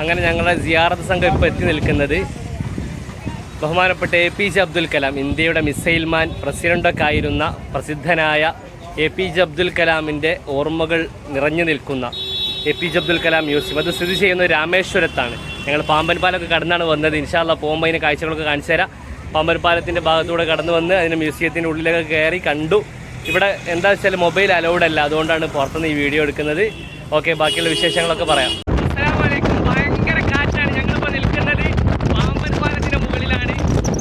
അങ്ങനെ ഞങ്ങളുടെ സിയാറത്ത് സംഘം ഇപ്പോൾ എത്തി നിൽക്കുന്നത് ബഹുമാനപ്പെട്ട A P J Abdul Kalam ഇന്ത്യയുടെ മിസൈൽ മാൻ പ്രസിഡന്റൊക്കെ ആയിരുന്ന പ്രസിദ്ധനായ എ പി ജെ അബ്ദുൽ കലാമിന്റെ ഓർമ്മകൾ നിറഞ്ഞു നിൽക്കുന്ന A P J Abdul Kalam museum അത് സ്ഥിതി ചെയ്യുന്നത് രാമേശ്വരത്താണ്. ഞങ്ങൾ പാമ്പൻ പാലമൊക്കെ കടന്നാണ് വന്നത്. ഇൻഷാല്ല പോകുമ്പോൾ അതിന് കാഴ്ചകളൊക്കെ കാണിച്ചു തരാം. പാമ്പൻ പാലത്തിന്റെ ഭാഗത്തൂടെ കടന്നു വന്ന് അതിന്റെ മ്യൂസിയത്തിന്റെ ഉള്ളിലൊക്കെ കയറി കണ്ടു. ഇവിടെ എന്താ വെച്ചാൽ മൊബൈൽ അലൗഡ് അല്ല. അതുകൊണ്ടാണ് പുറത്തുനിന്ന് ഈ വീഡിയോ എടുക്കുന്നത്. ഓക്കെ ബാക്കിയുള്ള വിശേഷങ്ങളൊക്കെ പറയാം അസ്സലാമലൈക്കും ഭയങ്കര കാറ്റാണ് ഞങ്ങളിപ്പോൾ നിൽക്കുന്നത് പാമ്പൻ പാലത്തിന്റെ മുകളിലാണ്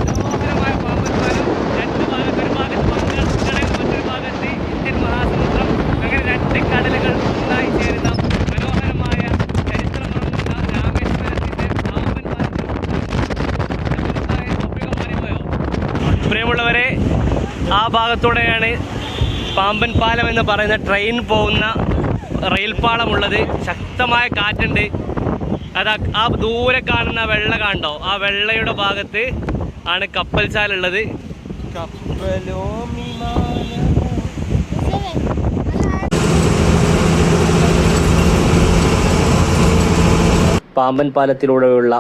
മനോഹരമായ പാമ്പൻ പാലം രണ്ട് ഭാഗത്ത് ഒരു ഭാഗത്ത് ബംഗാൾ മറ്റൊരു ഭാഗത്ത് ഇന്ത്യൻ മഹാസമുദ്രം അങ്ങനെ രണ്ട് കടലുകൾ ഒന്നായി ചേരുന്ന മനോഹരമായ ചരിത്രമുറങ്ങുന്ന രാമേശ്വരത്തിന്റെ പാമ്പൻ പാലത്തിൽ പ്രിയമുള്ളവരെ ആ ഭാഗത്തൂടെയാണ് പാമ്പൻ പാലം എന്ന് പറയുന്ന ട്രെയിൻ പോകുന്ന റെയിൽ പാളമുള്ളത് ശക്തമായ കാറ്റുണ്ട്. അതാ ആ ദൂരെ കാണുന്ന വെള്ള കണ്ടോ ആ വെള്ളയുടെ ഭാഗത്ത് ആണ് കപ്പൽ ചാലുള്ളത് കപ്പലോ പാമ്പൻ പാലത്തിലൂടെയുള്ള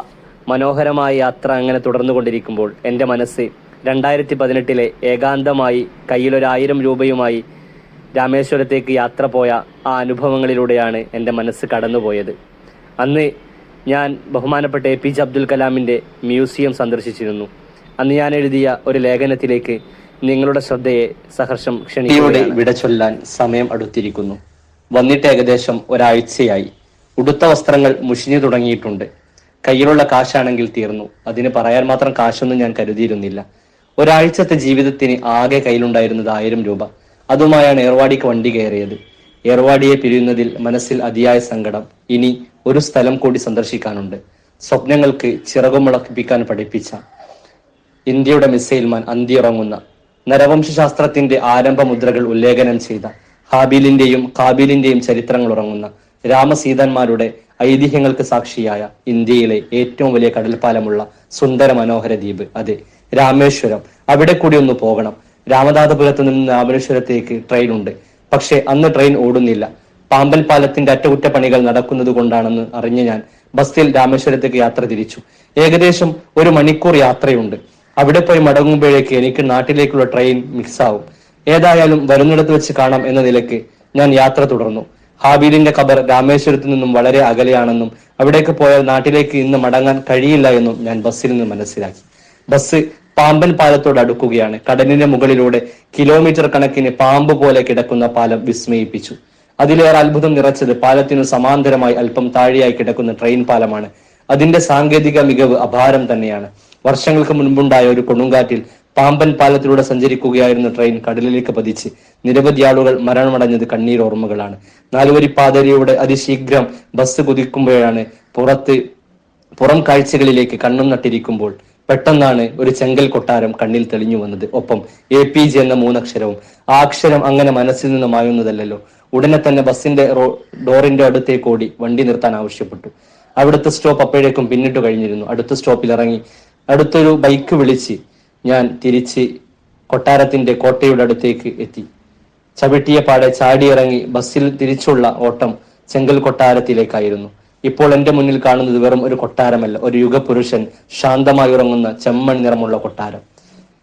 മനോഹരമായ യാത്ര അങ്ങനെ തുടർന്നുകൊണ്ടിരിക്കുമ്പോൾ എന്റെ മനസ്സ് രണ്ടായിരത്തി പതിനെട്ടിലെ ഏകാന്തമായി കയ്യിലൊരായിരം രൂപയുമായി രാമേശ്വരത്തേക്ക് യാത്ര പോയ ആ അനുഭവങ്ങളിലൂടെയാണ് എന്റെ മനസ്സ് കടന്നുപോയത്. അന്ന് ഞാൻ ബഹുമാനപ്പെട്ട എ പി ജെ അബ്ദുൽ കലാമിന്റെ മ്യൂസിയം സന്ദർശിച്ചിരുന്നു. അന്ന് ഞാൻ എഴുതിയ ഒരു ലേഖനത്തിലേക്ക് നിങ്ങളുടെ ശ്രദ്ധയെ സഹർഷം ക്ഷണിയുടെ വിട ചൊല്ലാൻ സമയം അടുത്തിരിക്കുന്നു. വന്നിട്ട് ഏകദേശം ഒരാഴ്ചയായി. ഉടുത്ത വസ്ത്രങ്ങൾ മുഷിഞ്ഞു തുടങ്ങിയിട്ടുണ്ട്. കയ്യിലുള്ള കാശാണെങ്കിൽ തീർന്നു. അതിന് പറയാൻ മാത്രം കാശൊന്നും ഞാൻ കരുതിയിരുന്നില്ല. ഒരാഴ്ചത്തെ ജീവിതത്തിന് ആകെ കയ്യിലുണ്ടായിരുന്നത് ആയിരം രൂപ. അതുമായാണ് ഏർവാടിക്ക് വണ്ടി കയറിയത്. ഏർവാടിയെ പിരിയുന്നതിൽ മനസ്സിൽ അതിയായ സങ്കടം. ഇനി ഒരു സ്ഥലം കൂടി സന്ദർശിക്കാനുണ്ട്. സ്വപ്നങ്ങൾക്ക് ചിറകുമുളപ്പിക്കാൻ പഠിപ്പിച്ച ഇന്ത്യയുടെ മിസൈൽമാൻ അന്തിയിറങ്ങുന്ന നരവംശാസ്ത്രത്തിന്റെ ആരംഭ മുദ്രകൾ ഉല്ലേഖനം ചെയ്ത ഹാബിലിന്റെയും കാബിലിന്റെയും ചരിത്രങ്ങൾ ഉറങ്ങുന്ന രാമസീതന്മാരുടെ ഐതിഹ്യങ്ങൾക്ക് സാക്ഷിയായ ഇന്ത്യയിലെ ഏറ്റവും വലിയ കടൽപ്പാലമുള്ള സുന്ദര മനോഹര ദ്വീപ്. അതെ രാമേശ്വരം. അവിടെ കൂടി ഒന്ന് പോകണം. രാമനാഥപുരത്ത് നിന്ന് രാമേശ്വരത്തേക്ക് ട്രെയിൻ ഉണ്ട്. പക്ഷെ അന്ന് ട്രെയിൻ ഓടുന്നില്ല. പാമ്പൽ പാലത്തിന്റെ അറ്റകുറ്റപ്പണികൾ നടക്കുന്നത് കൊണ്ടാണെന്ന് അറിഞ്ഞ ഞാൻ ബസ്സിൽ രാമേശ്വരത്തേക്ക് യാത്ര തിരിച്ചു. ഏകദേശം ഒരു മണിക്കൂർ യാത്രയുണ്ട്. അവിടെ പോയി മടങ്ങുമ്പോഴേക്ക് എനിക്ക് നാട്ടിലേക്കുള്ള ട്രെയിൻ മിക്സാവും ഏതായാലും വരുന്നിടത്ത് വെച്ച് കാണാം എന്ന നിലയ്ക്ക് ഞാൻ യാത്ര തുടർന്നു. ഹാബീലിന്റെ ഖബർ രാമേശ്വരത്തു നിന്നും വളരെ അകലെയാണെന്നും അവിടേക്ക് പോയാൽ നാട്ടിലേക്ക് ഇന്ന് മടങ്ങാൻ കഴിയില്ല എന്നും ഞാൻ ബസ്സിൽ നിന്ന് മനസ്സിലാക്കി. ബസ് പാമ്പൻ പാലത്തോട് അടുക്കുകയാണ്. കടലിന്റെ മുകളിലൂടെ കിലോമീറ്റർ കണക്കിന് പാമ്പ് പോലെ കിടക്കുന്ന പാലം വിസ്മയിപ്പിച്ചു. അതിലേറെ അത്ഭുതം നിറച്ചത് പാലത്തിനു സമാന്തരമായി അല്പം താഴെയായി കിടക്കുന്ന ട്രെയിൻ പാലമാണ്. അതിന്റെ സാങ്കേതിക മികവ് അപാരം തന്നെയാണ്. വർഷങ്ങൾക്ക് മുൻപുണ്ടായ ഒരു കൊടുങ്കാറ്റിൽ പാമ്പൻ പാലത്തിലൂടെ സഞ്ചരിക്കുകയായിരുന്ന ട്രെയിൻ കടലിലേക്ക് പതിച്ച് നിരവധി ആളുകൾ മരണമടഞ്ഞത് കണ്ണീർ ഓർമ്മകളാണ്. നാലുവരി പാതയിലൂടെ അതിശീഘ്രം ബസ് കുതിക്കുമ്പോഴാണ് പുറത്ത് പുറം കാഴ്ചകളിലേക്ക് കണ്ണും നട്ടിരിക്കുമ്പോൾ പെട്ടെന്നാണ് ഒരു ചെങ്കൽ കൊട്ടാരം കണ്ണിൽ തെളിഞ്ഞു വന്നത്. ഒപ്പം എ പി ജി എന്ന മൂന്നക്ഷരവും ആ അക്ഷരം അങ്ങനെ മനസ്സിൽ നിന്ന് മായുന്നതല്ലല്ലോ. ഉടനെ തന്നെ ബസിന്റെ ഡോറിന്റെ അടുത്തേക്ക് ഓടി വണ്ടി നിർത്താൻ ആവശ്യപ്പെട്ടു. അവിടുത്തെ സ്റ്റോപ്പ് അപ്പോഴേക്കും പിന്നിട്ട് കഴിഞ്ഞിരുന്നു. അടുത്ത സ്റ്റോപ്പിൽ ഇറങ്ങി അടുത്തൊരു ബൈക്ക് വിളിച്ച് ഞാൻ തിരിച്ച് കൊട്ടാരത്തിന്റെ കോട്ടയുടെ അടുത്തേക്ക് എത്തി. ചവിട്ടിയ പാടെ ചാടിയിറങ്ങി ബസ്സിൽ തിരിച്ചുള്ള ഓട്ടം ചെങ്കൽ കൊട്ടാരത്തിലേക്കായിരുന്നു. ഇപ്പോൾ എന്റെ മുന്നിൽ കാണുന്നത് വെറും ഒരു കൊട്ടാരമല്ല ഒരു യുഗപുരുഷൻ ശാന്തമായി ഉറങ്ങുന്ന ചെമ്മൺ നിറമുള്ള കൊട്ടാരം.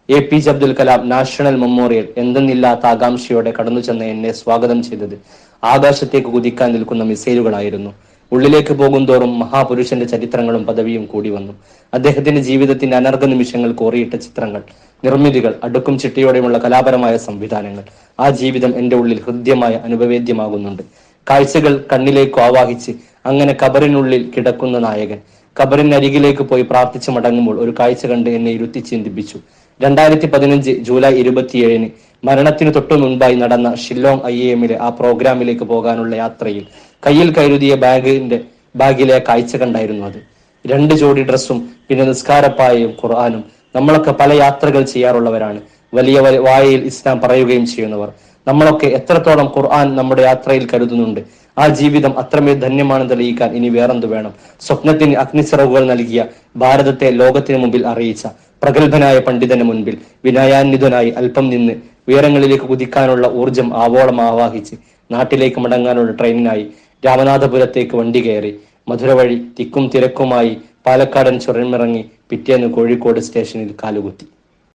A P J Abdul Kalam national memorial എന്തെന്നില്ലാത്ത ആകാംക്ഷയോടെ കടന്നു ചെന്ന് എന്നെ സ്വാഗതം ചെയ്തത് ആകാശത്തേക്ക് കുതിക്കാൻ നിൽക്കുന്ന മിസൈലുകളായിരുന്നു. ഉള്ളിലേക്ക് പോകുന്തോറും മഹാപുരുഷന്റെ ചരിത്രങ്ങളും പദവിയും കൂടി വന്നു. അദ്ദേഹത്തിന്റെ ജീവിതത്തിന്റെ അനർഘ നിമിഷങ്ങൾ കോറിയിട്ട ചിത്രങ്ങൾ നിർമ്മിതികൾ അടുക്കും ചിട്ടയോടെയുമുള്ള കലാപരമായ സംവിധാനങ്ങൾ ആ ജീവിതം എന്റെ ഉള്ളിൽ ഹൃദ്യമായ അനുഭവേദ്യമാകുന്നുണ്ട്. കാഴ്ചകൾ കണ്ണിലേക്ക് ആവാഹിച്ച് അങ്ങനെ കബറിനുള്ളിൽ കിടക്കുന്ന നായകൻ. കബറിനരികിലേക്ക് പോയി പ്രാർത്ഥിച്ച് മടങ്ങുമ്പോൾ ഒരു കാഴ്ച കണ്ട് എന്നെ ഇരുത്തി ചിന്തിപ്പിച്ചു. രണ്ടായിരത്തി പതിനഞ്ച് ജൂലൈ ഇരുപത്തിയേഴിന് മരണത്തിന് തൊട്ടു മുൻപായി നടന്ന ഷില്ലോങ് ഐ എമ്മിലെ ആ പ്രോഗ്രാമിലേക്ക് പോകാനുള്ള യാത്രയിൽ കയ്യിൽ കരുതിയ ബാഗിന്റെ ബാഗിലെ കാഴ്ച കണ്ടായിരുന്നു അത്. രണ്ട് ജോഡി ഡ്രസ്സും പിന്നെ നിസ്കാരപ്പായയും ഖുർആാനും. നമ്മളൊക്കെ പല യാത്രകൾ ചെയ്യാറുള്ളവരാണ്. വലിയ വായയിൽ ഇസ്ലാം പറയുകയും ചെയ്യുന്നവർ. നമ്മളൊക്കെ എത്രത്തോളം ഖുർആൻ നമ്മുടെ യാത്രയിൽ കരുതുന്നുണ്ട്. ആ ജീവിതം അത്രമേ ധന്യമാണ് തെളിയിക്കാൻ ഇനി വേറെന്ത് വേണം? സ്വപ്നത്തിന് അഗ്നിച്ചിറവുകൾ നൽകിയ ഭാരതത്തെ ലോകത്തിന് മുമ്പിൽ അറിയിച്ച പ്രഗത്ഭനായ പണ്ഡിതന് മുൻപിൽ വിനയാന്വിതനായി അല്പം നിന്ന് ഉയരങ്ങളിലേക്ക് കുതിക്കാനുള്ള ഊർജം ആവോളം ആവാഹിച്ച് നാട്ടിലേക്ക് മടങ്ങാനുള്ള ട്രെയിനിനായി രാമനാഥപുരത്തേക്ക് വണ്ടി കയറി മധുര വഴി തിക്കും തിരക്കുമായി പാലക്കാടൻ ചുരമിറങ്ങി പിറ്റേന്ന് കോഴിക്കോട് സ്റ്റേഷനിൽ കാലുകുത്തി.